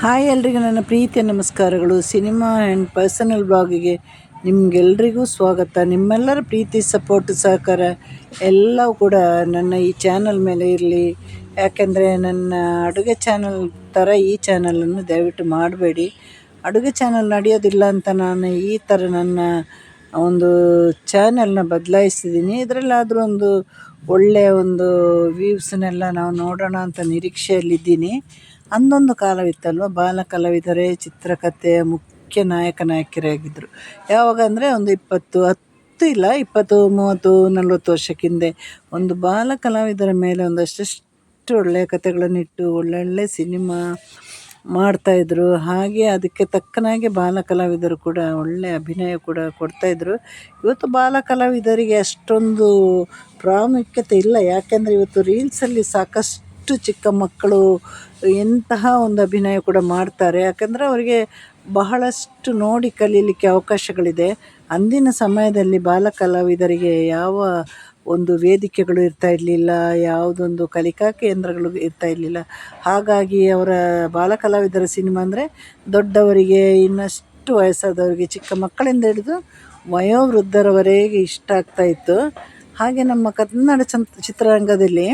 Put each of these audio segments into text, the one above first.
Hi ಎಲ್ರಿಗೂ ನನ್ನ ಪ್ರೀತಿಯ ನಮಸ್ಕಾರಗಳು. ಸಿನಿಮಾ ಆ್ಯಂಡ್ ಪರ್ಸನಲ್ ಬ್ಲಾಗಿಗೆ ನಿಮಗೆಲ್ರಿಗೂ ಸ್ವಾಗತ. ನಿಮ್ಮೆಲ್ಲರ ಪ್ರೀತಿ, ಸಪೋರ್ಟ್, ಸಹಕಾರ ಎಲ್ಲವೂ ಕೂಡ ನನ್ನ ಈ ಚಾನಲ್ ಮೇಲೆ ಇರಲಿ. ಯಾಕೆಂದರೆ ನನ್ನ ಅಡುಗೆ ಚಾನಲ್ ಥರ ಈ ಚಾನಲನ್ನು ದಯವಿಟ್ಟು ಮಾಡಬೇಡಿ. ಅಡುಗೆ ಚಾನಲ್ ನಡೆಯೋದಿಲ್ಲ ಅಂತ ನಾನು ಈ ಥರ ನನ್ನ ಒಂದು ಚಾನಲ್ನ ಬದಲಾಯಿಸಿದ್ದೀನಿ ಇದರಲ್ಲಾದರೂ ಒಂದು ಒಳ್ಳೆಯ ಒಂದು ವ್ಯೂವ್ಸನ್ನೆಲ್ಲ ನಾವು ನೋಡೋಣ ಅಂತ ನಿರೀಕ್ಷೆಯಲ್ಲಿದ್ದೀನಿ. ಅಂದೊಂದು ಕಾಲವಿತ್ತಲ್ವ? ಬಾಲ ಕಲಾವಿದರೇ ಚಿತ್ರಕಥೆಯ ಮುಖ್ಯ ನಾಯಕ ನಾಯಕಿಯರಾಗಿದ್ದರು ಯಾವಾಗ ಅಂದರೆ ಒಂದು ಇಪ್ಪತ್ತು ಹತ್ತು ಇಲ್ಲ, ಇಪ್ಪತ್ತು, ಮೂವತ್ತು, ನಲವತ್ತು ವರ್ಷಕ್ಕಿಂದೆ. ಒಂದು ಬಾಲ ಕಲಾವಿದರ ಮೇಲೆ ಒಂದಷ್ಟು ಒಳ್ಳೆಯ ಕಥೆಗಳನ್ನಿಟ್ಟು ಒಳ್ಳೊಳ್ಳೆ ಸಿನಿಮಾ ಮಾಡ್ತಾಯಿದ್ರು ಹಾಗೆ ಅದಕ್ಕೆ ತಕ್ಕನಾಗೆ ಬಾಲ ಕಲಾವಿದರು ಕೂಡ ಒಳ್ಳೆಯ ಅಭಿನಯ ಕೂಡ ಕೊಡ್ತಾಯಿದ್ರು ಇವತ್ತು ಬಾಲ ಕಲಾವಿದರಿಗೆ ಅಷ್ಟೊಂದು ಪ್ರಾಮುಖ್ಯತೆ ಇಲ್ಲ. ಯಾಕೆಂದರೆ ಇವತ್ತು ರೀಲ್ಸಲ್ಲಿ ಸಾಕಷ್ಟು ಚಿಕ್ಕ ಮಕ್ಕಳು ಎಂತಹ ಒಂದು ಅಭಿನಯ ಕೂಡ ಮಾಡ್ತಾರೆ. ಯಾಕಂದರೆ ಅವರಿಗೆ ಬಹಳಷ್ಟು ನೋಡಿ ಕಲೀಲಿಕ್ಕೆ ಅವಕಾಶಗಳಿದೆ. ಅಂದಿನ ಸಮಯದಲ್ಲಿ ಬಾಲ ಕಲಾವಿದರಿಗೆ ಯಾವ ಒಂದು ವೇದಿಕೆಗಳು ಇರ್ತಾ ಇರಲಿಲ್ಲ, ಯಾವುದೊಂದು ಕಲಿಕಾ ಕೇಂದ್ರಗಳು ಇರ್ತಾ ಇರಲಿಲ್ಲ. ಹಾಗಾಗಿ ಅವರ ಬಾಲ ಕಲಾವಿದರ ಸಿನಿಮಾ ಅಂದರೆ ದೊಡ್ಡವರಿಗೆ, ಇನ್ನಷ್ಟು ವಯಸ್ಸಾದವರಿಗೆ, ಚಿಕ್ಕ ಮಕ್ಕಳಿಂದ ಹಿಡಿದು ವಯೋವೃದ್ಧರವರೆಗೆ ಇಷ್ಟ ಆಗ್ತಾಯಿತ್ತು ಹಾಗೆ ನಮ್ಮ ಕನ್ನಡ ಚಂತ್ ಚಿತ್ರರಂಗದಲ್ಲಿ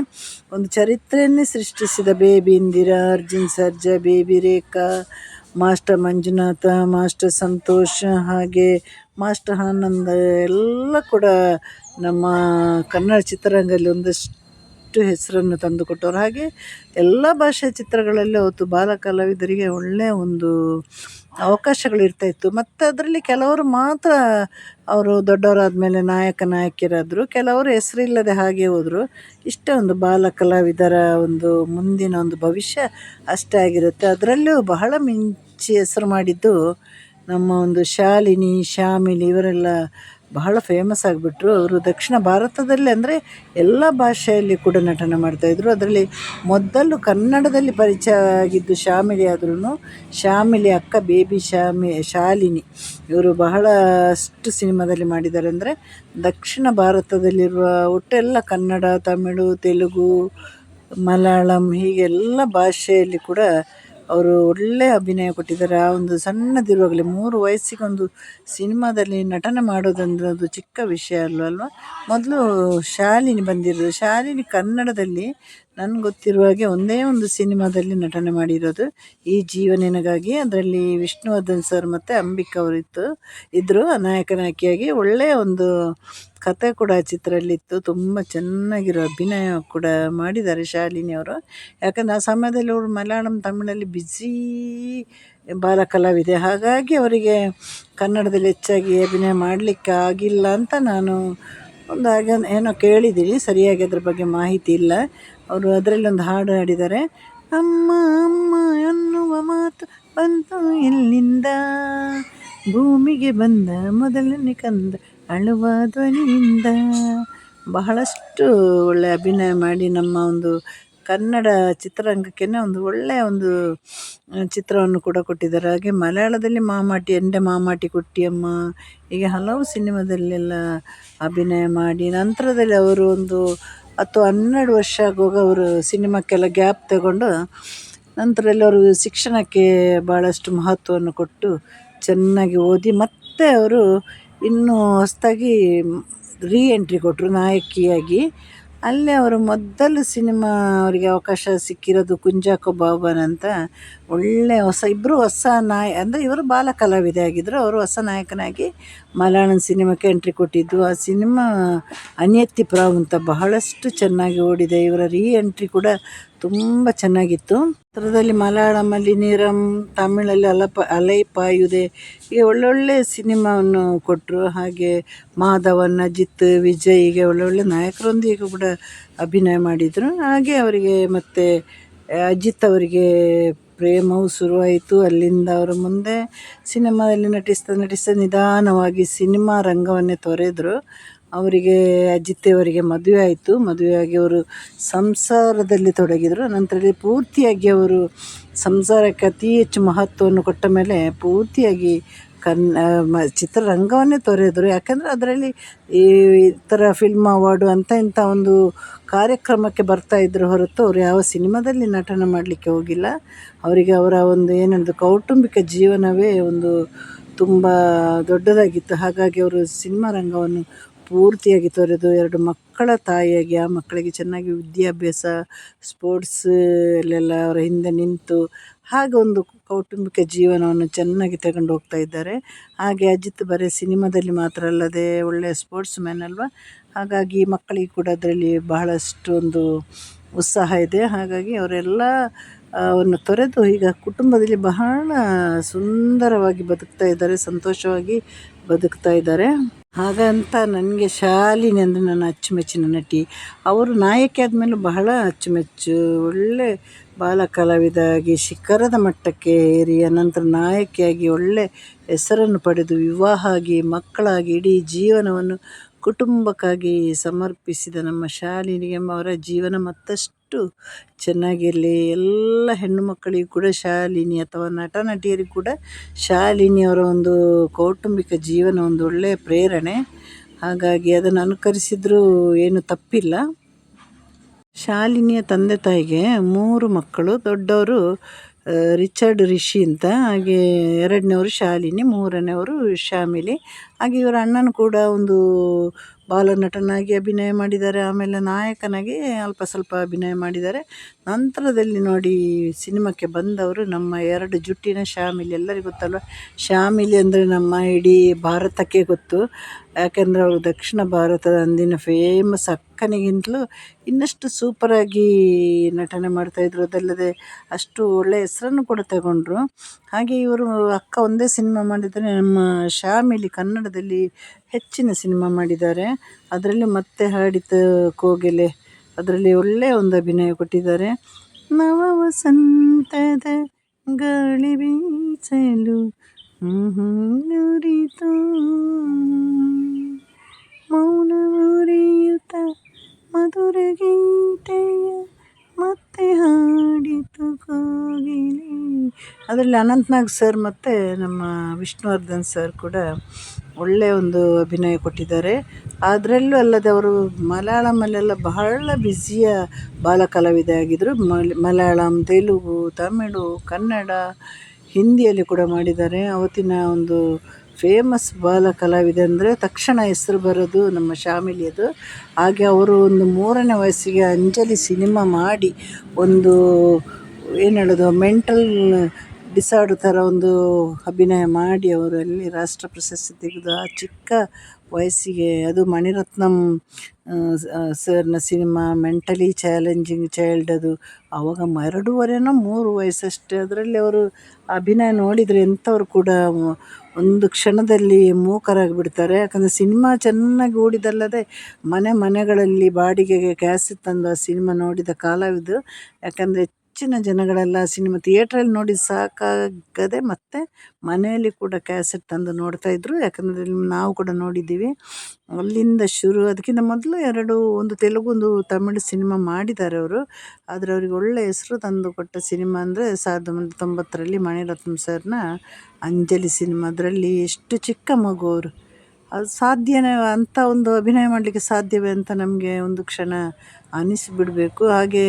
ಒಂದು ಚರಿತ್ರೆಯನ್ನೇ ಸೃಷ್ಟಿಸಿದ baby Indira, Arjun Sarja, baby Rekha, master Manjunatha, master Santosh ಹಾಗೆ ಮಾಸ್ಟರ್ ಆನಂದ ಎಲ್ಲ ಕೂಡ ನಮ್ಮ ಕನ್ನಡ ಚಿತ್ರರಂಗದಲ್ಲಿ ಒಂದಷ್ಟು ಹೆಸರನ್ನು ತಂದುಕೊಟ್ಟವರು ಹಾಗೆ ಎಲ್ಲ ಭಾಷೆಯ ಚಿತ್ರಗಳಲ್ಲಿ ಅವತ್ತು ಬಾಲ ಕಲಾವಿದರಿಗೆ ಒಳ್ಳೆಯ ಒಂದು ಅವಕಾಶಗಳಿರ್ತಾ ಇತ್ತು. ಮತ್ತು ಅದರಲ್ಲಿ ಕೆಲವರು ಮಾತ್ರ ಅವರು ದೊಡ್ಡವರಾದ ಮೇಲೆ ನಾಯಕ, ನಾಯಕಿಯರಾದರು. ಕೆಲವರು ಹೆಸರಿಲ್ಲದೆ ಹಾಗೆ ಹೋದರು. ಇಷ್ಟೇ ಒಂದು ಬಾಲ ಕಲಾವಿದರ ಒಂದು ಮುಂದಿನ ಒಂದು ಭವಿಷ್ಯ ಅಷ್ಟೇ ಆಗಿರುತ್ತೆ. ಅದರಲ್ಲೂ ಬಹಳ ಮಿಂಚಿ ಹೆಸರು ಮಾಡಿದ್ದು ನಮ್ಮ ಒಂದು ಶಾಲಿನಿ, ಶಾಮಿಲಿ ಇವರೆಲ್ಲ ಬಹಳ ಫೇಮಸ್ ಆಗಿಬಿಟ್ರು. ಅವರು ದಕ್ಷಿಣ ಭಾರತದಲ್ಲಿ ಅಂದರೆ ಎಲ್ಲ ಭಾಷೆಯಲ್ಲಿ ಕೂಡ ನಟನೆ ಮಾಡ್ತಾಯಿದ್ರು ಅದರಲ್ಲಿ ಮೊದಲು ಕನ್ನಡದಲ್ಲಿ ಪರಿಚಯ ಆಗಿದ್ದು ಶ್ಯಾಮಿಲಿ ಆದ್ರೂ ಶ್ಯಾಮಿಲಿ ಅಕ್ಕ, ಬೇಬಿ ಶ್ಯಾಮಿ ಶಾಲಿನಿ. ಇವರು ಬಹಳಷ್ಟು ಸಿನಿಮಾದಲ್ಲಿ ಮಾಡಿದ್ದಾರೆ ಅಂದರೆ ದಕ್ಷಿಣ ಭಾರತದಲ್ಲಿರುವ ಒಟ್ಟೆಲ್ಲ ಕನ್ನಡ, ತಮಿಳು, ತೆಲುಗು, ಮಲಯಾಳಂ ಹೀಗೆಲ್ಲ ಭಾಷೆಯಲ್ಲಿ ಕೂಡ ಅವರು ಒಳ್ಳೆಯ ಅಭಿನಯ ಕೊಟ್ಟಿದ್ದಾರೆ. ಆ ಒಂದು ಸಣ್ಣದಿರುವಾಗಲೇ ಮೂರು ವಯಸ್ಸಿಗೊಂದು ಸಿನಿಮಾದಲ್ಲಿ ನಟನೆ ಮಾಡೋದಂದ್ರೆ ಅದು ಚಿಕ್ಕ ವಿಷಯ ಅಲ್ವಲ್ವ ಮೊದಲು ಶಾಲಿನಿ ಬಂದಿರೋದು. ಶಾಲಿನಿ ಕನ್ನಡದಲ್ಲಿ ನನ್ಗೆ ಗೊತ್ತಿರುವ ಹಾಗೆ ಒಂದೇ ಒಂದು ಸಿನಿಮಾದಲ್ಲಿ ನಟನೆ ಮಾಡಿರೋದು. ಈ ಜೀವನಿನಗಾಗಿ ಅದರಲ್ಲಿ ವಿಷ್ಣುವರ್ಧನ್ ಸರ್ ಮತ್ತು ಅಂಬಿಕಾ ಅವರಿತ್ತು ಇದ್ದರು ನಾಯಕ ನಾಯಕಿಯಾಗಿ ಒಳ್ಳೆಯ ಒಂದು ಕತೆ ಕೂಡ ಚಿತ್ರದಲ್ಲಿತ್ತು. ತುಂಬ ಚೆನ್ನಾಗಿರೋ ಅಭಿನಯ ಕೂಡ ಮಾಡಿದ್ದಾರೆ ಶಾಲಿನಿ ಅವರು. ಯಾಕಂದರೆ ಆ ಸಮಯದಲ್ಲಿ ಅವರು ಮಲಯಾಳಂ ತಮಿಳಲ್ಲಿ ಬಿಸಿ ಬಾಲ ಕಲಾವಿದೆ ಹಾಗಾಗಿ ಅವರಿಗೆ ಕನ್ನಡದಲ್ಲಿ ಹೆಚ್ಚಾಗಿ ಅಭಿನಯ ಮಾಡಲಿಕ್ಕೆ ಆಗಿಲ್ಲ ಅಂತ ನಾನು ಒಂದು ಹಾಗೆ ಏನೋ ಕೇಳಿದ್ದೀನಿ. ಸರಿಯಾಗಿ ಅದ್ರ ಬಗ್ಗೆ ಮಾಹಿತಿ ಇಲ್ಲ. ಅವರು ಅದರಲ್ಲಿ ಒಂದು ಹಾಡು ಹಾಡಿದ್ದಾರೆ. ಅಮ್ಮ ಅಮ್ಮ ಅನ್ನುವ ಮಾತು ಬಂತು ಇಲ್ಲಿಂದ. ಭೂಮಿಗೆ ಬಂದ ಮೊದಲನೇ ಕಂದ. ಅಳುವ ಧ್ವನಿಯಿಂದ ಬಹಳಷ್ಟು ಒಳ್ಳೆಯ ಅಭಿನಯ ಮಾಡಿ ನಮ್ಮ ಒಂದು ಕನ್ನಡ ಚಿತ್ರರಂಗಕ್ಕೆ ಒಂದು ಒಳ್ಳೆಯ ಒಂದು ಚಿತ್ರವನ್ನು ಕೂಡ ಕೊಟ್ಟಿದ್ದಾರೆ. ಹಾಗೆ ಮಲಯಾಳದಲ್ಲಿ ಮಾಮಾಟಿ ಎಂಡೆ ಮಾಮಾಟಿ ಕೊಟ್ಟಿಯಮ್ಮ, ಹೀಗೆ ಹಲವು ಸಿನಿಮಾದಲ್ಲೆಲ್ಲ ಅಭಿನಯ ಮಾಡಿ, ನಂತರದಲ್ಲಿ ಅವರು ಒಂದು ಹತ್ತು ಹನ್ನೆರಡು ವರ್ಷ ಆಗುವಾಗ ಅವರು ಸಿನಿಮಾಕ್ಕೆಲ್ಲ ಗ್ಯಾಪ್ ತಗೊಂಡು ನಂತರದಲ್ಲಿ ಅವರು ಶಿಕ್ಷಣಕ್ಕೆ ಭಾಳಷ್ಟು ಮಹತ್ವವನ್ನು ಕೊಟ್ಟು ಚೆನ್ನಾಗಿ ಓದಿ ಮತ್ತೆ ಅವರು ಇನ್ನೂ ಹೊಸದಾಗಿ ರೀ ಎಂಟ್ರಿ ಕೊಟ್ಟರು ನಾಯಕಿಯಾಗಿ. ಅಲ್ಲೇ ಅವರು ಮೊದಲು ಸಿನಿಮಾ ಅವರಿಗೆ ಅವಕಾಶ ಸಿಕ್ಕಿರೋದು ಕುಂಜಾಕೋ ಬಾಬನ್ ಅಂತ. ಒಳ್ಳೆಯ ಹೊಸ ಇಬ್ಬರು ಹೊಸ ನಾಯ, ಅಂದರೆ ಇವರು ಬಾಲ ಕಲಾವಿದೆ ಆಗಿದ್ದರು ಅವರು ಹೊಸ ನಾಯಕನಾಗಿ ಮಲಯಾಳಂ ಸಿನಿಮಾಕ್ಕೆ ಎಂಟ್ರಿ ಕೊಟ್ಟಿದ್ದು. ಆ ಸಿನಿಮಾ ಅನ್ಯತ್ತಿ ಪ್ರಾವ್ ಅಂತ ಬಹಳಷ್ಟು ಚೆನ್ನಾಗಿ ಓಡಿದೆ. ಇವರ ರೀ ಎಂಟ್ರಿ ಕೂಡ ತುಂಬ ಚೆನ್ನಾಗಿತ್ತು. ಚಿತ್ರದಲ್ಲಿ ಮಲಯಾಳಮಲ್ಲಿ ನೀರಂ ತಮಿಳಲ್ಲಿ ಅಲಪ ಅಲೈಪಾಯುದೆ ಹೀಗೆ ಒಳ್ಳೊಳ್ಳೆ ಸಿನಿಮಾವನ್ನು ಕೊಟ್ಟರು ಹಾಗೆ ಮಾಧವನ್, ಅಜಿತ್, ವಿಜಯ್ ಹೀಗೆ ಒಳ್ಳೊಳ್ಳೆ ನಾಯಕರೊಂದಿಗೆ ಕೂಡ ಅಭಿನಯ ಮಾಡಿದರು. ಹಾಗೆ ಅವರಿಗೆ ಮತ್ತು ಅಜಿತ್ ಅವರಿಗೆ ಪ್ರೇಮವು ಶುರುವಾಯಿತು. ಅಲ್ಲಿಂದ ಅವರ ಮುಂದೆ ಸಿನಿಮಾದಲ್ಲಿ ನಟಿಸ್ತಾ ನಟಿಸ್ತಾ ನಿಧಾನವಾಗಿ ಸಿನಿಮಾ ರಂಗವನ್ನೇ ತೊರೆದರು. ಅವರಿಗೆ ಅಜಿತ್ಯವರಿಗೆ ಮದುವೆ ಆಯಿತು. ಮದುವೆಯಾಗಿ ಅವರು ಸಂಸಾರದಲ್ಲಿ ತೊಡಗಿದರು. ನಂತರದಲ್ಲಿ ಪೂರ್ತಿಯಾಗಿ ಅವರು ಸಂಸಾರಕ್ಕೆ ಅತಿ ಹೆಚ್ಚು ಮಹತ್ವವನ್ನು ಕೊಟ್ಟ ಮೇಲೆ ಪೂರ್ತಿಯಾಗಿ ಕನ್ ಚಿತ್ರರಂಗವನ್ನೇ ತೊರೆದರು. ಯಾಕೆಂದರೆ ಅದರಲ್ಲಿ ಈ ಥರ ಫಿಲ್ಮ್ ಅವಾರ್ಡು ಅಂತ ಇಂಥ ಒಂದು ಕಾರ್ಯಕ್ರಮಕ್ಕೆ ಬರ್ತಾ ಇದ್ದರು ಹೊರತು ಅವ್ರು ಯಾವ ಸಿನಿಮಾದಲ್ಲಿ ನಟನ ಮಾಡಲಿಕ್ಕೆ ಹೋಗಿಲ್ಲ. ಅವರಿಗೆ ಅವರ ಒಂದು ಏನದು ಕೌಟುಂಬಿಕ ಜೀವನವೇ ಒಂದು ತುಂಬ ದೊಡ್ಡದಾಗಿತ್ತು. ಹಾಗಾಗಿ ಅವರು ಸಿನಿಮಾ ರಂಗವನ್ನು ಪೂರ್ತಿಯಾಗಿ ತೊರೆದು, ಎರಡು ಮಕ್ಕಳ ತಾಯಿಯಾಗಿ, ಆ ಮಕ್ಕಳಿಗೆ ಚೆನ್ನಾಗಿ ವಿದ್ಯಾಭ್ಯಾಸ ಸ್ಪೋರ್ಟ್ಸ್ ಅಲ್ಲೆಲ್ಲ ಅವರ ಹಿಂದೆ ನಿಂತು ಹಾಗೆ ಒಂದು ಕೌಟುಂಬಿಕ ಜೀವನವನ್ನು ಚೆನ್ನಾಗಿ ತಗೊಂಡು ಹೋಗ್ತಾ ಇದ್ದಾರೆ. ಹಾಗೆ ಅಜಿತ್ ಬರೀ ಸಿನಿಮಾದಲ್ಲಿ ಮಾತ್ರ ಅಲ್ಲದೆ ಒಳ್ಳೆಯ ಸ್ಪೋರ್ಟ್ಸ್ ಮ್ಯಾನ್ ಅಲ್ವಾ? ಹಾಗಾಗಿ ಮಕ್ಕಳಿಗೆ ಕೂಡ ಅದರಲ್ಲಿ ಬಹಳಷ್ಟು ಒಂದು ಉತ್ಸಾಹ ಇದೆ. ಹಾಗಾಗಿ ಅವರೆಲ್ಲ ಅವನ್ನು ತೊರೆದು ಈಗ ಕುಟುಂಬದಲ್ಲಿ ಬಹಳ ಸುಂದರವಾಗಿ ಬದುಕ್ತಾ ಇದ್ದಾರೆ, ಸಂತೋಷವಾಗಿ ಬದುಕ್ತಾ ಇದ್ದಾರೆ. ಹಾಗಂತ ನನಗೆ ಶಾಲಿನಿ ಅಂದರೆ ನನ್ನ ಅಚ್ಚುಮೆಚ್ಚಿನ ನಟಿ. ಅವರು ನಾಯಕಿ ಆದಮೇಲೆ ಬಹಳ ಅಚ್ಚುಮೆಚ್ಚು, ಒಳ್ಳೆ ಬಾಲ ಕಲಾವಿದಾಗಿ ಶಿಖರದ ಮಟ್ಟಕ್ಕೆ ಏರಿ ಅನಂತರ ನಾಯಕಿಯಾಗಿ ಒಳ್ಳೆ ಹೆಸರನ್ನು ಪಡೆದು ವಿವಾಹ ಆಗಿ ಮಕ್ಕಳಾಗಿ ಇಡೀ ಜೀವನವನ್ನು ಕುಟುಂಬಕ್ಕಾಗಿ ಸಮರ್ಪಿಸಿದ ನಮ್ಮ ಶಾಲಿನಿಗೆ ಅವರ ಜೀವನ ಮತ್ತಷ್ಟು ಚೆನ್ನಾಗಿರಲಿ. ಎಲ್ಲ ಹೆಣ್ಣು ಮಕ್ಕಳಿಗೂ ಕೂಡ ಶಾಲಿನಿ ಅಥವಾ ನಟ ನಟಿಯರಿಗೂ ಕೂಡ ಶಾಲಿನಿಯವರ ಒಂದು ಕೌಟುಂಬಿಕ ಜೀವನ ಒಂದು ಒಳ್ಳೆಯ ಪ್ರೇರಣೆ. ಹಾಗಾಗಿ ಅದನ್ನು ಅನುಕರಿಸಿದರೂ ಏನು ತಪ್ಪಿಲ್ಲ. ಶಾಲಿನಿಯ ತಂದೆ ತಾಯಿಗೆ ಮೂರು ಮಕ್ಕಳು, ದೊಡ್ಡವರು ರಿಚರ್ಡ್ ರಿಷಿ ಅಂತ, ಹಾಗೆ ಎರಡನೇವರು ಶಾಲಿನಿ, ಮೂರನೇವರು ಶ್ಯಾಮಿಲಿ ಹಾಗೆ ಇವರ ಅಣ್ಣನ ಕೂಡ ಒಂದು ಬಾಲನಟನಾಗಿ ಅಭಿನಯ ಮಾಡಿದ್ದಾರೆ. ಆಮೇಲೆ ನಾಯಕನಾಗಿ ಅಲ್ಪ ಸ್ವಲ್ಪ ಅಭಿನಯ ಮಾಡಿದ್ದಾರೆ. ನಂತರದಲ್ಲಿ ನೋಡಿ ಸಿನಿಮಾಕ್ಕೆ ಬಂದವರು ನಮ್ಮ ಎರಡು ಜುಟ್ಟಿನ ಶ್ಯಾಮಿಲಿ ಎಲ್ಲರಿಗೂ ಗೊತ್ತಲ್ವ? ಶ್ಯಾಮಿಲಿ ಅಂದರೆ ನಮ್ಮ ಇಡೀ ಭಾರತಕ್ಕೆ ಗೊತ್ತು. ಯಾಕೆಂದರೆ ಅವರು ದಕ್ಷಿಣ ಭಾರತದ ಅಂದಿನ ಫೇಮಸ್ ಅಕ್ಕನಿಗಿಂತಲೂ ಇನ್ನಷ್ಟು ಸೂಪರಾಗಿ ನಟನೆ ಮಾಡ್ತಾಯಿದ್ರು ಅದಲ್ಲದೆ ಅಷ್ಟು ಒಳ್ಳೆಯ ಹೆಸರನ್ನು ಕೂಡ ತಗೊಂಡ್ರು. ಹಾಗೆ ಇವರು ಅಕ್ಕ ಒಂದೇ ಸಿನಿಮಾ ಮಾಡಿದರೆ ನಮ್ಮ ಶ್ಯಾಮಿಲಿ ಕನ್ನಡದಲ್ಲಿ ಹೆಚ್ಚಿನ ಸಿನಿಮಾ ಮಾಡಿದ್ದಾರೆ. ಅದರಲ್ಲಿ ಮತ್ತೆ ಹಾಡಿತ ಕೋಗಿಲೆ, ಅದರಲ್ಲಿ ಒಳ್ಳೆಯ ಒಂದು ಅಭಿನಯ ಕೊಟ್ಟಿದ್ದಾರೆ. ನವ ವಸಂತದ ಗಾಳಿ ಬೀಸಲು ನುರಿತು ಮೌನ ಮುರಿಯುತ ಮಧುರ ಗೀತೆಯ ಮತ್ತೆ ಹಾಡಿತು ಕೋಗಿಲೆ. ಅದರಲ್ಲಿ ಅನಂತ್ನಾಗ್ ಸರ್ ಮತ್ತು ನಮ್ಮ ವಿಷ್ಣುವರ್ಧನ್ ಸರ್ ಕೂಡ ಒಳ್ಳೆಯ ಒಂದು ಅಭಿನಯ ಕೊಟ್ಟಿದ್ದಾರೆ. ಅದರಲ್ಲೂ ಅಲ್ಲದೆ ಅವರು ಮಲಯಾಳಮಲ್ಲೆಲ್ಲ ಬಹಳ ಬ್ಯುಸಿಯ ಬಾಲ ಕಲಾವಿದೆ ಆಗಿದ್ದರು ಮಲಯಾಳಂ, ತೆಲುಗು, ತಮಿಳು, ಕನ್ನಡ ಹಿಂದಿಯಲ್ಲಿ ಕೂಡ ಮಾಡಿದ್ದಾರೆ. ಅವತ್ತಿನ ಒಂದು ಫೇಮಸ್ ಬಾಲ ಕಲಾವಿದೆ ಅಂದರೆ ತಕ್ಷಣ ಹೆಸರು ಬರೋದು ನಮ್ಮ ಶಾಮಿಲಿಯದು ಹಾಗೆ ಅವರು ಒಂದು ಮೂರನೇ ವಯಸ್ಸಿಗೆ ಅಂಜಲಿ ಸಿನಿಮಾ ಮಾಡಿ ಒಂದು, ಏನು ಹೇಳೋದು ಮೆಂಟಲ್ ಡಿಸಾರ್ಡರ್ ಥರ ಒಂದು ಅಭಿನಯ ಮಾಡಿ ಅವರಲ್ಲಿ ರಾಷ್ಟ್ರ ಪ್ರಶಸ್ತಿ ತೆಗೆದು ಆ ಚಿಕ್ಕ ವಯಸ್ಸಿಗೆ, ಅದು ಮಣಿರತ್ನಂ ಸರ್ನ ಸಿನಿಮಾ, ಮೆಂಟಲಿ ಚಾಲೆಂಜಿಂಗ್ ಚೈಲ್ಡ್ ಅದು ಆವಾಗ ಎರಡೂವರೆನೋ ಮೂರು ವಯಸ್ಸಷ್ಟೇ. ಅದರಲ್ಲಿ ಅವರು ಅಭಿನಯ ನೋಡಿದರೆ ಎಂಥವ್ರು ಕೂಡ ಒಂದು ಕ್ಷಣದಲ್ಲಿ ಮೂಕರಾಗಿ ಬಿಡ್ತಾರೆ ಯಾಕಂದರೆ ಸಿನಿಮಾ ಚೆನ್ನಾಗಿ ಓಡಿದಲ್ಲದೆ ಮನೆ ಮನೆಗಳಲ್ಲಿ ಬಾಡಿಗೆಗೆ ಕ್ಯಾಸೆಟ್ ತಂದು ಆ ಸಿನಿಮಾ ನೋಡಿದ ಕಾಲವಿದು. ಯಾಕಂದರೆ ಹೆಚ್ಚಿನ ಜನಗಳೆಲ್ಲ ಸಿನಿಮಾ ಥಿಯೇಟ್ರಲ್ಲಿ ನೋಡಿ ಸಾಕಾಗದೆ ಮತ್ತೆ ಮನೆಯಲ್ಲಿ ಕೂಡ ಕ್ಯಾಸೆಟ್ ತಂದು ನೋಡ್ತಾಯಿದ್ರು ಯಾಕಂದರೆ ನಾವು ಕೂಡ ನೋಡಿದ್ದೀವಿ. ಅಲ್ಲಿಂದ ಶುರು, ಅದಕ್ಕಿಂತ ಮೊದಲು ಎರಡು, ಒಂದು ತೆಲುಗು, ಒಂದು ತಮಿಳು ಸಿನಿಮಾ ಮಾಡಿದ್ದಾರೆ ಅವರು. ಆದರೆ ಅವ್ರಿಗೆ ಒಳ್ಳೆಯ ಹೆಸರು ತಂದು ಕೊಟ್ಟ ಸಿನಿಮಾ ಅಂದರೆ ಸಾವಿರದ ಒಂಬೈನೂರ ತೊಂಬತ್ತರಲ್ಲಿ ಮಣಿರತ್ನಂ ಸರ್ನ ಅಂಜಲಿ ಸಿನಿಮಾ ಅದರಲ್ಲಿ ಎಷ್ಟು ಚಿಕ್ಕ ಮಗು ಅವರು. ಅದು ಸಾಧ್ಯನೇ ಅಂಥ ಒಂದು ಅಭಿನಯ ಮಾಡಲಿಕ್ಕೆ ಸಾಧ್ಯವೇ ಅಂತ ನಮಗೆ ಒಂದು ಕ್ಷಣ ಅನಿಸಿಬಿಡಬೇಕು. ಹಾಗೆ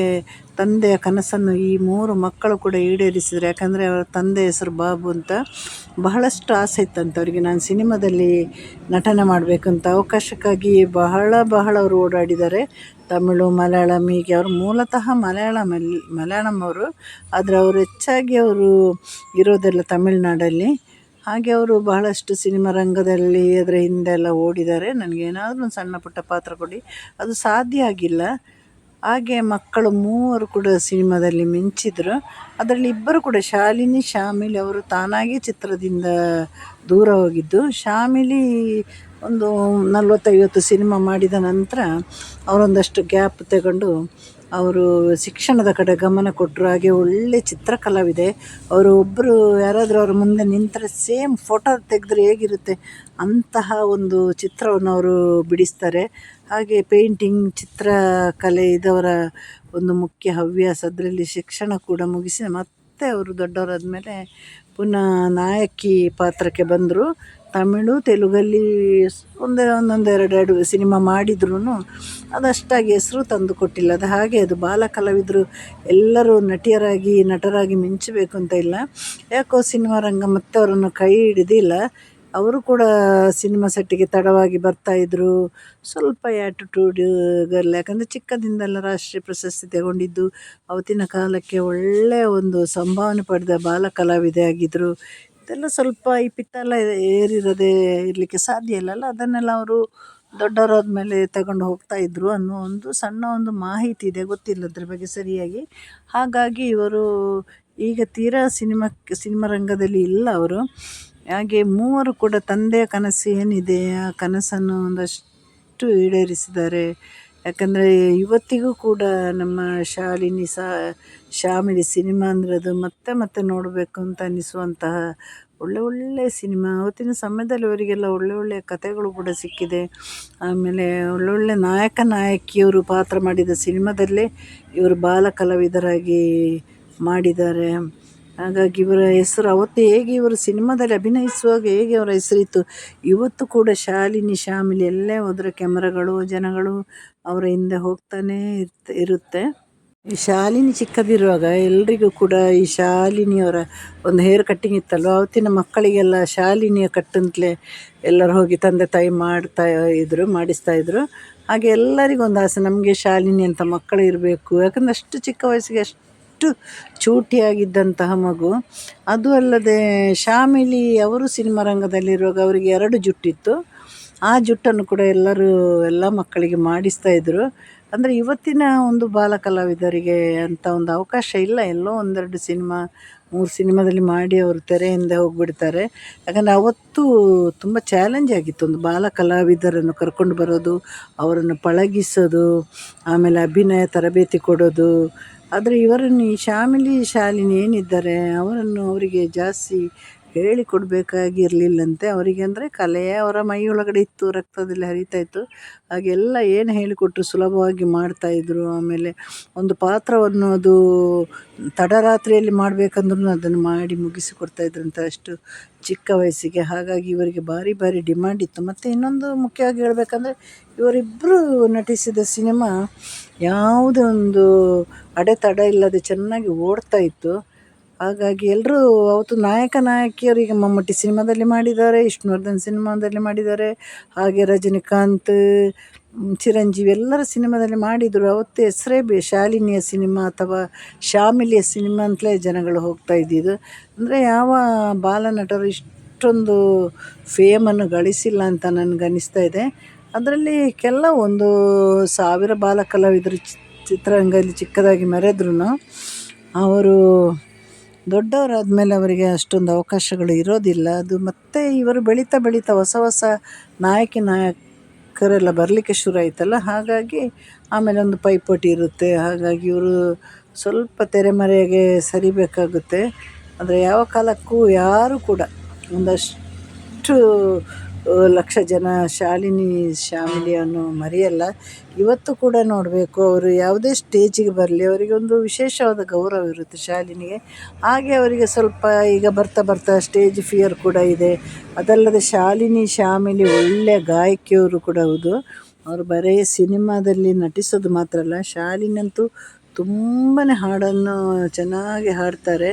ತಂದೆಯ ಕನಸನ್ನು ಈ ಮೂರು ಮಕ್ಕಳು ಕೂಡ ಈಡೇರಿಸಿದ್ರು, ಯಾಕಂದರೆ ಅವರ ತಂದೆ ಹೆಸರು ಬಾಬು ಅಂತ ಬಹಳಷ್ಟು ಆಸೆ ಇತ್ತಂತೆ ಅವರಿಗೆ. ನಾನು ಸಿನಿಮಾದಲ್ಲಿ ನಟನೆ ಮಾಡಬೇಕಂತ ಅವಕಾಶಕ್ಕಾಗಿ ಬಹಳ ಬಹಳ ಅವರು ಓಡಾಡಿದ್ದಾರೆ. ತಮಿಳು, ಮಲಯಾಳಂ, ಹೀಗೆ ಅವರು ಮೂಲತಃ ಮಲಯಾಳಂ ಮಲಯಾಳಂ ಅವರು. ಆದರೆ ಅವರು ಹೆಚ್ಚಾಗಿ ಅವರು ಇರೋದೆಲ್ಲ ತಮಿಳ್ನಾಡಲ್ಲಿ. ಹಾಗೆ ಅವರು ಬಹಳಷ್ಟು ಸಿನಿಮಾ ರಂಗದಲ್ಲಿ ಅದರ ಹಿಂದೆ ಎಲ್ಲ ಓಡಿದ್ದಾರೆ. ನನಗೇನಾದರೂ ಒಂದು ಸಣ್ಣ ಪುಟ್ಟ ಪಾತ್ರ ಕೊಡಿ. ಅದು ಸಾಧ್ಯ ಆಗಿಲ್ಲ. ಹಾಗೆ ಮಕ್ಕಳು ಮೂವರು ಕೂಡ ಸಿನಿಮಾದಲ್ಲಿ ಮಿಂಚಿದ್ರು. ಅದರಲ್ಲಿ ಇಬ್ಬರು ಕೂಡ, ಶಾಲಿನಿ, ಶಾಮಿಲಿ ಅವರು ತಾನಾಗಿ ಚಿತ್ರದಿಂದ ದೂರ ಹೋಗಿದ್ದು. ಶಾಮಿಲಿ ಒಂದು ನಲ್ವತ್ತೈವತ್ತು ಸಿನಿಮಾ ಮಾಡಿದ ನಂತರ ಅವರೊಂದಷ್ಟು ಗ್ಯಾಪ್ ತಗೊಂಡು ಅವರು ಶಿಕ್ಷಣದ ಕಡೆ ಗಮನ ಕೊಟ್ಟರು, ಹಾಗೆ ಒಳ್ಳೆ ಚಿತ್ರಕಲಾವಿದೆ. ಅವರು ಒಬ್ಬರು ಯಾರಾದರೂ ಅವ್ರ ಮುಂದೆ ನಿಂತರೆ ಸೇಮ್ ಫೋಟೋ ತೆಗೆದ್ರೆ ಹೇಗಿರುತ್ತೆ ಅಂತಹ ಒಂದು ಚಿತ್ರವನ್ನು ಅವರು ಬಿಡಿಸ್ತಾರೆ. ಹಾಗೆ ಪೇಂಟಿಂಗ್, ಚಿತ್ರಕಲೆ ಇದವರ ಒಂದು ಮುಖ್ಯ ಹವ್ಯಾಸ. ಅದರಲ್ಲಿ ಶಿಕ್ಷಣ ಕೂಡ ಮುಗಿಸಿ ಮತ್ತು ಮತ್ತೆ ಅವರು ದೊಡ್ಡವರಾದ್ಮೇಲೆ ಪುನಃ ನಾಯಕಿ ಪಾತ್ರಕ್ಕೆ ಬಂದರು. ತಮಿಳು, ತೆಲುಗಲ್ಲಿ ಒಂದೇ, ಒಂದೊಂದು ಎರಡೆರಡು ಸಿನಿಮಾ ಮಾಡಿದ್ರೂ ಅದಷ್ಟಾಗಿ ಹೆಸರು ತಂದು ಕೊಟ್ಟಿಲ್ಲ. ಅದು ಹಾಗೆ, ಅದು ಬಾಲ ಕಲಾವಿದರು ಎಲ್ಲರೂ ನಟಿಯರಾಗಿ, ನಟರಾಗಿ ಮಿಂಚಬೇಕು ಅಂತ ಇಲ್ಲ. ಯಾಕೋ ಸಿನಿಮಾ ರಂಗ ಮತ್ತೆ ಅವರನ್ನು ಕೈ ಹಿಡಿದಿಲ್ಲ. ಅವರು ಕೂಡ ಸಿನಿಮಾ ಸೆಟ್ಟಿಗೆ ತಡವಾಗಿ ಬರ್ತಾಯಿದ್ರು ಸ್ವಲ್ಪ ಆ್ಯಟಿಟ್ಯೂಡ್ ಗರ್ಲ್ ಯಾಕಂದರೆ ಚಿಕ್ಕದಿಂದೆಲ್ಲ ರಾಷ್ಟ್ರೀಯ ಪ್ರಶಸ್ತಿ ತಗೊಂಡಿದ್ದು ಅವತ್ತಿನ ಕಾಲಕ್ಕೆ ಒಳ್ಳೆಯ ಒಂದು ಸಂಭಾವನೆ ಪಡೆದ ಬಾಲ ಕಲಾವಿದೆ ಆಗಿದ್ದರು ಇದೆಲ್ಲ ಸ್ವಲ್ಪ ಈ ಪಿತ್ತಲ್ಲ ಏರಿರೋದೇ ಇರಲಿಕ್ಕೆ ಸಾಧ್ಯ ಇಲ್ಲಲ್ಲ ಅದನ್ನೆಲ್ಲ ಅವರು ದೊಡ್ಡವರಾದ ಮೇಲೆ ತಗೊಂಡು ಹೋಗ್ತಾ ಇದ್ರು ಅನ್ನೋ ಒಂದು ಸಣ್ಣ ಒಂದು ಮಾಹಿತಿ ಇದೆ, ಗೊತ್ತಿಲ್ಲ ಅದ್ರ ಬಗ್ಗೆ ಸರಿಯಾಗಿ. ಹಾಗಾಗಿ ಇವರು ಈಗ ತೀರಾ ಸಿನಿಮಾಕ್ಕೆ ಸಿನಿಮಾ ರಂಗದಲ್ಲಿ ಇಲ್ಲ ಅವರು. ಹಾಗೆ ಮೂವರು ಕೂಡ ತಂದೆಯ ಕನಸು ಏನಿದೆ, ಆ ಕನಸನ್ನು ಒಂದಷ್ಟು ಈಡೇರಿಸಿದ್ದಾರೆ. ಯಾಕಂದರೆ ಇವತ್ತಿಗೂ ಕೂಡ ನಮ್ಮ ಶಾಲಿನಿ ಸಹ ಶಾಮಿಲಿ ಸಿನಿಮಾ ಅಂದರೆ ಅದು ಮತ್ತೆ ಮತ್ತೆ ನೋಡಬೇಕು ಅಂತ ಅನ್ನಿಸುವಂತಹ ಒಳ್ಳೆ ಒಳ್ಳೆಯ ಸಿನಿಮಾ. ಅವತ್ತಿನ ಸಮಯದಲ್ಲಿ ಅವರಿಗೆಲ್ಲ ಒಳ್ಳೆ ಒಳ್ಳೆಯ ಕಥೆಗಳು ಕೂಡ ಸಿಕ್ಕಿದೆ. ಆಮೇಲೆ ಒಳ್ಳೊಳ್ಳೆ ನಾಯಕ ನಾಯಕಿಯವರು ಪಾತ್ರ ಮಾಡಿದ ಸಿನಿಮಾದಲ್ಲೇ ಇವರು ಬಾಲ ಕಲಾವಿದರಾಗಿ ಮಾಡಿದ್ದಾರೆ. ಹಾಗಾಗಿ ಇವರ ಹೆಸರು ಅವತ್ತು ಹೇಗೆ ಇವರು ಸಿನಿಮಾದಲ್ಲಿ ಅಭಿನಯಿಸುವಾಗ ಹೇಗೆ ಅವರ ಹೆಸರಿತ್ತು, ಇವತ್ತು ಕೂಡ ಶಾಲಿನಿ, ಶಾಮಿಲಿ ಎಲ್ಲೇ ಹೋದರೆ ಕ್ಯಾಮ್ರಾಗಳು, ಜನಗಳು ಅವರ ಹಿಂದೆ ಹೋಗ್ತಾನೇ ಇರ್ತ, ಇರುತ್ತೆ. ಈ ಶಾಲಿನಿ ಚಿಕ್ಕದಿರುವಾಗ ಎಲ್ರಿಗೂ ಕೂಡ ಈ ಶಾಲಿನಿಯವರ ಒಂದು ಹೇರ್ ಕಟ್ಟಿಂಗ್ ಇತ್ತಲ್ವ? ಅವತ್ತಿನ ಮಕ್ಕಳಿಗೆಲ್ಲ ಶಾಲಿನಿಯ ಕಟ್ಟಂತಲೇ ಎಲ್ಲರೂ ಹೋಗಿ ತಂದೆ, ತಾಯಿ ಮಾಡ್ತಾ ಇದ್ರು, ಮಾಡಿಸ್ತಾ ಇದ್ರು. ಹಾಗೆ ಎಲ್ಲರಿಗೂ ಒಂದು ಆಸೆ, ನಮಗೆ ಶಾಲಿನಿ ಅಂತ ಮಕ್ಕಳು ಇರಬೇಕು. ಯಾಕಂದ್ರೆ ಅಷ್ಟು ಚಿಕ್ಕ ವಯಸ್ಸಿಗೆ ಅಷ್ಟು ಚೂಟಿಯಾಗಿದ್ದಂತಹ ಮಗು. ಅದು ಅಲ್ಲದೆ ಶಾಮಿಲಿ ಅವರು ಸಿನಿಮಾ ರಂಗದಲ್ಲಿರುವಾಗ ಅವರಿಗೆ ಎರಡು ಜುಟ್ಟಿತ್ತು. ಆ ಜುಟ್ಟನ್ನು ಕೂಡ ಎಲ್ಲರೂ ಎಲ್ಲ ಮಕ್ಕಳಿಗೆ ಮಾಡಿಸ್ತಾ ಇದ್ದರು ಅಂದರೆ ಇವತ್ತಿನ ಒಂದು ಬಾಲ ಕಲಾವಿದರಿಗೆ ಅಂತ ಒಂದು ಅವಕಾಶ ಇಲ್ಲ. ಎಲ್ಲೋ ಒಂದೆರಡು ಸಿನಿಮಾ, ಮೂರು ಸಿನಿಮಾದಲ್ಲಿ ಮಾಡಿ ಅವರು ತೆರೆಯಿಂದ ಹೋಗ್ಬಿಡ್ತಾರೆ. ಯಾಕಂದರೆ ಅವತ್ತು ತುಂಬ ಚಾಲೆಂಜ್ ಆಗಿತ್ತು. ಒಂದು ಬಾಲ ಕಲಾವಿದರನ್ನು ಕರ್ಕೊಂಡು ಬರೋದು, ಅವರನ್ನು ಪಳಗಿಸೋದು, ಆಮೇಲೆ ಅಭಿನಯ ತರಬೇತಿ ಕೊಡೋದು. ಆದರೆ ಇವರನ್ನು ಈ ಶ್ಯಾಮಿಲಿ ಶಾಲಿನಿ ಏನಿದ್ದಾರೆ, ಅವರನ್ನು ಅವರಿಗೆ ಜಾಸ್ತಿ ಹೇಳಿಕೊಡ್ಬೇಕಾಗಿರಲಿಲ್ಲಂತೆ ಅವರಿಗೆ ಅಂದರೆ ಕಲೆಯೇ ಅವರ ಮೈಯೊಳಗಡೆ ಇತ್ತು, ರಕ್ತದಲ್ಲಿ ಹರಿತಾ ಇತ್ತು. ಹಾಗೆಲ್ಲ ಏನು ಹೇಳಿಕೊಟ್ರು ಸುಲಭವಾಗಿ ಮಾಡ್ತಾಯಿದ್ರು ಆಮೇಲೆ ಒಂದು ಪಾತ್ರವನ್ನು ಅದು ತಡರಾತ್ರಿಯಲ್ಲಿ ಮಾಡಬೇಕಂದ್ರೂ ಅದನ್ನು ಮಾಡಿ ಮುಗಿಸಿ ಅಂತ ಅಷ್ಟು ಚಿಕ್ಕ ವಯಸ್ಸಿಗೆ. ಹಾಗಾಗಿ ಇವರಿಗೆ ಭಾರಿ ಭಾರಿ ಡಿಮ್ಯಾಂಡ್ ಇತ್ತು. ಮತ್ತು ಇನ್ನೊಂದು ಮುಖ್ಯವಾಗಿ ಹೇಳಬೇಕಂದ್ರೆ ಇವರಿಬ್ಬರು ನಟಿಸಿದ ಸಿನಿಮಾ ಯಾವುದೇ ಒಂದು ಅಡೆತಡೆ ಇಲ್ಲದೆ ಚೆನ್ನಾಗಿ ಓಡ್ತಾ ಇತ್ತು. ಹಾಗಾಗಿ ಎಲ್ಲರೂ ಅವತ್ತು ನಾಯಕ ನಾಯಕಿಯರು ಈಗ ಸಿನಿಮಾದಲ್ಲಿ ಮಾಡಿದ್ದಾರೆ, ವಿಷ್ಣುವರ್ಧನ್ ಸಿನಿಮಾದಲ್ಲಿ ಮಾಡಿದ್ದಾರೆ, ಹಾಗೆ ರಜನಿಕಾಂತ್ ಚಿರಂಜೀವಿ ಎಲ್ಲರ ಸಿನಿಮಾದಲ್ಲಿ ಮಾಡಿದರು. ಅವತ್ತು ಹೆಸರೇ ಬೇ, ಶಾಲಿನಿಯ ಸಿನಿಮಾ ಅಥವಾ ಶಾಮಿಲಿಯ ಸಿನಿಮಾ ಅಂತಲೇ ಜನಗಳು ಹೋಗ್ತಾ ಇದ್ದಿದ್ದು. ಅಂದರೆ ಯಾವ ಬಾಲನಟರು ಇಷ್ಟೊಂದು ಫೇಮನ್ನು ಗಳಿಸಿಲ್ಲ ಅಂತ ನನಗೆ ಅನ್ನಿಸ್ತಾ ಇದೆ. ಅದರಲ್ಲಿ ಕೆಲ ಒಂದು ಸಾವಿರ ಬಾಲ ಕಲಾವಿದರು ಚಿತ್ರರಂಗದಲ್ಲಿ ಚಿಕ್ಕದಾಗಿ ಮೆರೆದ್ರೂ ಅವರು ದೊಡ್ಡವರಾದಮೇಲೆ ಅವರಿಗೆ ಅಷ್ಟೊಂದು ಅವಕಾಶಗಳು ಇರೋದಿಲ್ಲ. ಅದು ಮತ್ತೆ ಇವರು ಬೆಳೀತಾ ಬೆಳೀತಾ ಹೊಸ ಹೊಸ ನಾಯಕಿ ನಾಯಕರೆಲ್ಲ ಬರಲಿಕ್ಕೆ ಶುರು ಆಯಿತಲ್ಲ? ಹಾಗಾಗಿ ಆಮೇಲೆ ಒಂದು ಪೈಪೋಟಿ ಇರುತ್ತೆ. ಹಾಗಾಗಿ ಇವರು ಸ್ವಲ್ಪ ತೆರೆಮರೆಗೆ ಸರಿಬೇಕಾಗುತ್ತೆ. ಅಂದರೆ ಯಾವ ಕಾಲಕ್ಕೂ ಯಾರೂ ಕೂಡ ಒಂದಷ್ಟು ಲಕ್ಷ ಜನ ಶಾಲಿನಿ ಶ್ಯಾಮಿಲಿಯನ್ನು ಮರೆಯಲ್ಲ. ಇವತ್ತು ಕೂಡ ನೋಡಬೇಕು, ಅವರು ಯಾವುದೇ ಸ್ಟೇಜಿಗೆ ಬರಲಿ, ಅವರಿಗೆ ಒಂದು ವಿಶೇಷವಾದ ಗೌರವ ಇರುತ್ತೆ ಶಾಲಿನಿಗೆ. ಹಾಗೆ ಅವರಿಗೆ ಸ್ವಲ್ಪ ಈಗ ಬರ್ತಾ ಬರ್ತಾ ಸ್ಟೇಜ್ ಫಿಯರ್ ಕೂಡ ಇದೆ. ಅದಲ್ಲದೆ ಶಾಲಿನಿ ಶ್ಯಾಮಿಲಿ ಒಳ್ಳೆಯ ಗಾಯಕಿಯವರು ಕೂಡ ಹೌದು. ಅವರು ಬರೀ ಸಿನಿಮಾದಲ್ಲಿ ನಟಿಸೋದು ಮಾತ್ರ ಅಲ್ಲ, ಶಾಲಿನಂತೂ ತುಂಬಾ ಹಾಡನ್ನು ಚೆನ್ನಾಗಿ ಹಾಡ್ತಾರೆ.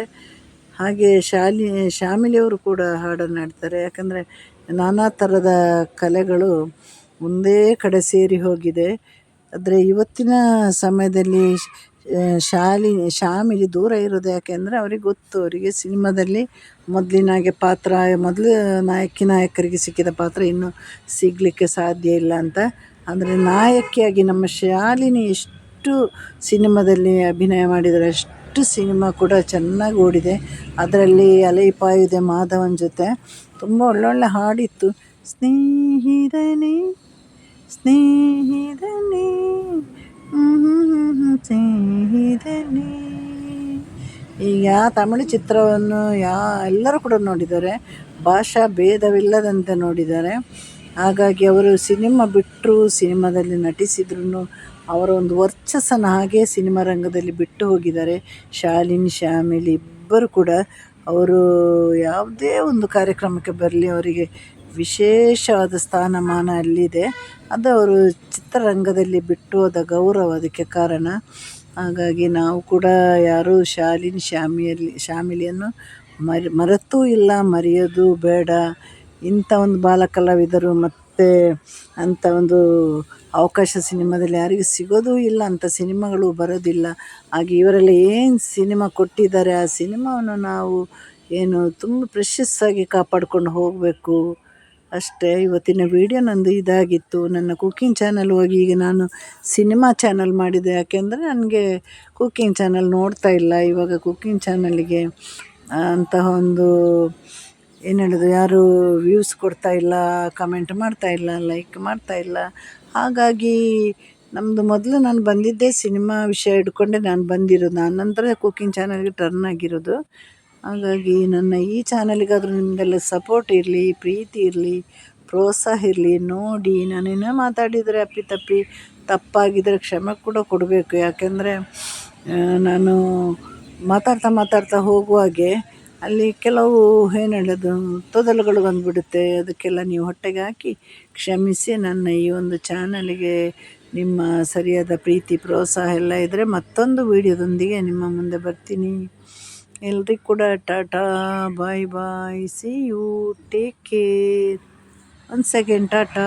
ಹಾಗೆ ಶಾಲಿ ಶ್ಯಾಮಿಲಿಯವರು ಕೂಡ ಹಾಡನ್ನು ಹಾಡ್ತಾರೆ. ಯಾಕಂದರೆ ನಾನಾ ಥರದ ಕಲೆಗಳು ಒಂದೇ ಕಡೆ ಸೇರಿ ಹೋಗಿದೆ. ಆದರೆ ಇವತ್ತಿನ ಸಮಯದಲ್ಲಿ ಶಾಲಿ, ಶಾಮಿಲಿ ದೂರ ಇರೋದು ಯಾಕೆಂದರೆ ಅವ್ರಿಗೆ ಗೊತ್ತು. ಅವರಿಗೆ ಸಿನಿಮಾದಲ್ಲಿ ಮೊದಲಿನಾಗೆ ಪಾತ್ರ, ಮೊದಲು ನಾಯಕಿ ನಾಯಕರಿಗೆ ಸಿಕ್ಕಿದ ಪಾತ್ರ ಇನ್ನು ಸಿಗಲಿಕ್ಕೆ ಸಾಧ್ಯ ಇಲ್ಲ ಅಂತ. ಅಂದರೆ ನಾಯಕಿಯಾಗಿ ನಮ್ಮ ಶಾಲಿನಿ ಎಷ್ಟು ಸಿನಿಮಾದಲ್ಲಿ ಅಭಿನಯ ಮಾಡಿದರೆ ಅಷ್ಟು ಸಿನಿಮಾ ಕೂಡ ಚೆನ್ನಾಗಿ ಓಡಿದೆ. ಅದರಲ್ಲಿ ಅಲೆಪಾಯುದೆ ಮಾಧವನ ಜೊತೆ. ತುಂಬ ಒಳ್ಳೊಳ್ಳೆ ಹಾಡಿತ್ತು. ಸ್ನೇಹಿತನೇ ಸ್ನೇಹಿತನೇ ಸ್ನೇಹಿತನೇ. ಈಗ ತಮಿಳು ಚಿತ್ರವನ್ನು ಯಾ, ಎಲ್ಲರೂ ಕೂಡ ನೋಡಿದ್ದಾರೆ. ಭಾಷಾ ಭೇದವಿಲ್ಲದಂತೆ ನೋಡಿದ್ದಾರೆ. ಹಾಗಾಗಿ ಅವರು ಸಿನಿಮಾ ಬಿಟ್ಟರು ಸಿನಿಮಾದಲ್ಲಿ ನಟಿಸಿದ್ರು ಅವರ ಒಂದು ವರ್ಚಸ್ಸನ್ನು ಹಾಗೆ ಸಿನಿಮಾ ರಂಗದಲ್ಲಿ ಬಿಟ್ಟು ಹೋಗಿದ್ದಾರೆ. ಶಾಲಿನಿ, ಶ್ಯಾಮಿಲಿ ಇಬ್ಬರು ಕೂಡ ಅವರು ಯಾವುದೇ ಒಂದು ಕಾರ್ಯಕ್ರಮಕ್ಕೆ ಬರಲಿ, ಅವರಿಗೆ ವಿಶೇಷವಾದ ಸ್ಥಾನಮಾನ ಅಲ್ಲಿದೆ. ಅದು ಅವರು ಚಿತ್ರರಂಗದಲ್ಲಿ ಬಿಟ್ಟು ಹೋದ ಗೌರವ ಅದಕ್ಕೆ ಕಾರಣ. ಹಾಗಾಗಿ ನಾವು ಕೂಡ ಯಾರೂ ಶಾಲಿನಿ ಶ್ಯಾಮಿಯಲ್ಲಿ ಶ್ಯಾಮಿಲಿಯನ್ನು ಮರೆ, ಮರೆತೂ ಇಲ್ಲ, ಮರೆಯೋದು ಬೇಡ. ಇಂಥ ಒಂದು ಬಾಲ ಕಲಾವಿದರು ಮತ್ತು ಅಂಥ ಒಂದು ಅವಕಾಶ ಸಿನಿಮಾದಲ್ಲಿ ಯಾರಿಗೂ ಸಿಗೋದೂ ಇಲ್ಲ ಅಂಥ ಸಿನಿಮಾಗಳು ಬರೋದಿಲ್ಲ. ಹಾಗೆ ಇವರೆಲ್ಲ ಏನು ಸಿನಿಮಾ ಕೊಟ್ಟಿದ್ದಾರೆ, ಆ ಸಿನಿಮಾವನ್ನು ನಾವು ಏನು ತುಂಬ ಪ್ರೆಷಸ್ ಆಗಿ ಕಾಪಾಡ್ಕೊಂಡು ಹೋಗಬೇಕು. ಅಷ್ಟೇ, ಇವತ್ತಿನ ವೀಡಿಯೋ ನಂದು ಇದಾಗಿತ್ತು. ನನ್ನ ಕುಕ್ಕಿಂಗ್ ಚಾನಲ್ ಹೋಗಿ ಈಗ ನಾನು ಸಿನಿಮಾ ಚಾನಲ್ ಮಾಡಿದೆ. ಯಾಕೆಂದರೆ ನನಗೆ ಕುಕ್ಕಿಂಗ್ ಚಾನಲ್ ನೋಡ್ತಾ ಇಲ್ಲ. ಇವಾಗ ಕುಕ್ಕಿಂಗ್ ಚಾನಲ್ಗೆ ಅಂತಹ ಒಂದು ಏನು ಹೇಳೋದು, ಯಾರೂ ವ್ಯೂಸ್ ಕೊಡ್ತಾ ಇಲ್ಲ ಕಮೆಂಟ್ ಮಾಡ್ತಾ ಇಲ್ಲ ಲೈಕ್ ಮಾಡ್ತಾ ಇಲ್ಲ. ಹಾಗಾಗಿ ನಮ್ಮದು ಮೊದಲು ನಾನು ಬಂದಿದ್ದೇ ಸಿನಿಮಾ ವಿಷಯ ಹಿಡ್ಕೊಂಡೆ ನಾನು ಬಂದಿರೋದು. ನಾನು ನಂತರ ಕುಕ್ಕಿಂಗ್ ಚಾನಲ್ಗೆ ಟರ್ನ್ ಆಗಿರೋದು. ಹಾಗಾಗಿ ನನ್ನ ಈ ಚಾನಲಿಗಾದರೂ ನಿಮ್ಮದೆಲ್ಲ ಸಪೋರ್ಟ್ ಇರಲಿ, ಪ್ರೀತಿ ಇರಲಿ, ಪ್ರೋತ್ಸಾಹ ಇರಲಿ, ನೋಡಿ ನಾನೇನೋ ಮಾತಾಡಿದರೆ ಅಪ್ಪಿತಪ್ಪಿ ತಪ್ಪಾಗಿದ್ದರೆ ಕ್ಷಮೆ ಕೂಡ ಕೊಡಬೇಕು. ಯಾಕೆಂದರೆ ನಾನು ಮಾತಾಡ್ತಾ ಮಾತಾಡ್ತಾ ಹೋಗುವಾಗೆ ಅಲ್ಲಿ ಕೆಲವು ಏನು ಹೇಳೋದು, ತೊದಲುಗಳು ಬಂದುಬಿಡುತ್ತೆ. ಅದಕ್ಕೆಲ್ಲ ನೀವು ಹೊಟ್ಟೆಗೆ ಹಾಕಿ ಕ್ಷಮಿಸಿ. ನನ್ನ ಈ ಒಂದು ಚಾನಲಿಗೆ ನಿಮ್ಮ ಸರಿಯಾದ ಪ್ರೀತಿ, ಪ್ರೋತ್ಸಾಹ ಎಲ್ಲ ಇದ್ದರೆ ಮತ್ತೊಂದು ವೀಡಿಯೋದೊಂದಿಗೆ ನಿಮ್ಮ ಮುಂದೆ ಬರ್ತೀನಿ. ಎಲ್ರಿಗೂ ಕೂಡ tata, bye bye. See you take care ಒಂದು ಸೆಕೆಂಡ್ ಟಾಟಾ.